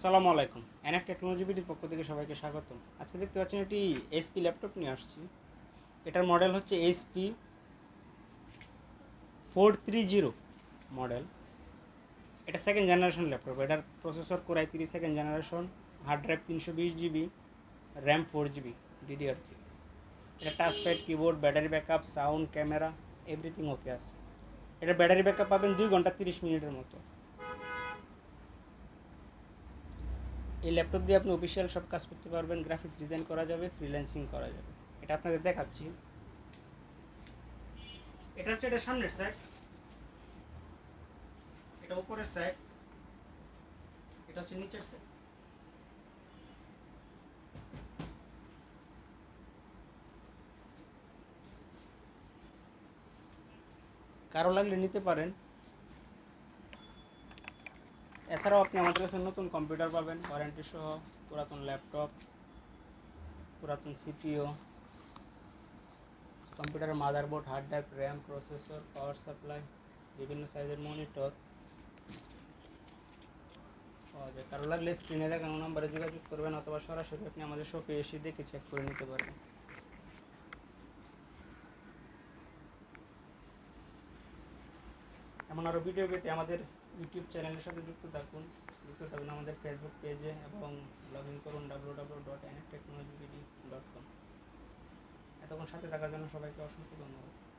আসসালামু আলাইকুম। NF technology বিডির পক্ষ থেকে সবাইকে স্বাগতম। আজকে দেখতে পাচ্ছেন একটি এসপি ল্যাপটপ নিয়ে আসছি। এটার মডেল হচ্ছে HP four three zero model এটা সেকেন্ড জেনারেশন ল্যাপটপ এটার প্রসেসর কোরাই তিরিশ সেকেন্ড জেনারেশন হার্ড ড্রাইভ তিনশো বিশ GB RAM four GB DDR three এটা touchpad keyboard battery backup sound camera everything okay আছে। এটা ব্যাটারি ব্যাকআপ পাবেন দুই ঘণ্টা তিরিশ মিনিটের মতো। এই ল্যাপটপ দিয়ে আপনি অফিসিয়াল সব কাজ করতে পারবেন গ্রাফিক্স ডিজাইন করা যাবে ফ্রিল্যান্সিং করা যাবে। এটা আপনাদের দেখাচ্ছি। এটা হচ্ছে এটা সামনের সাইড এটা উপরের সাইড এটা হচ্ছে নিচের সাইড কারও লাগলে নিতে পারেন। এছাড়াও আপনি আমাদের কাছে নতুন কম্পিউটার পাবেন ওয়ারেন্টি সহ, পুরাতন ল্যাপটপ পুরাতন সিপিও কম্পিউটারের motherboard hard drive RAM processor power supply বিভিন্ন সাইজের মনিটর পাওয়া যায়। কারও লাগলে স্ক্রিনে দেখানো নাম্বারে যোগাযোগ করবেন অথবা সরাসরি আপনি আমাদের শপে এসে দেখে চেক করে নিতে পারবেন। এমন আরও ভিডিও পেতে আমাদের ইউটিউব চ্যানেলের সাথে যুক্ত থাকুন। যুক্ত থাকুন আমাদের ফেসবুক পেজে এবং লগ ইন করুন W W dot N technology dot com এতক্ষণ সাথে থাকার জন্য সবাইকে অসংখ্য ধন্যবাদ।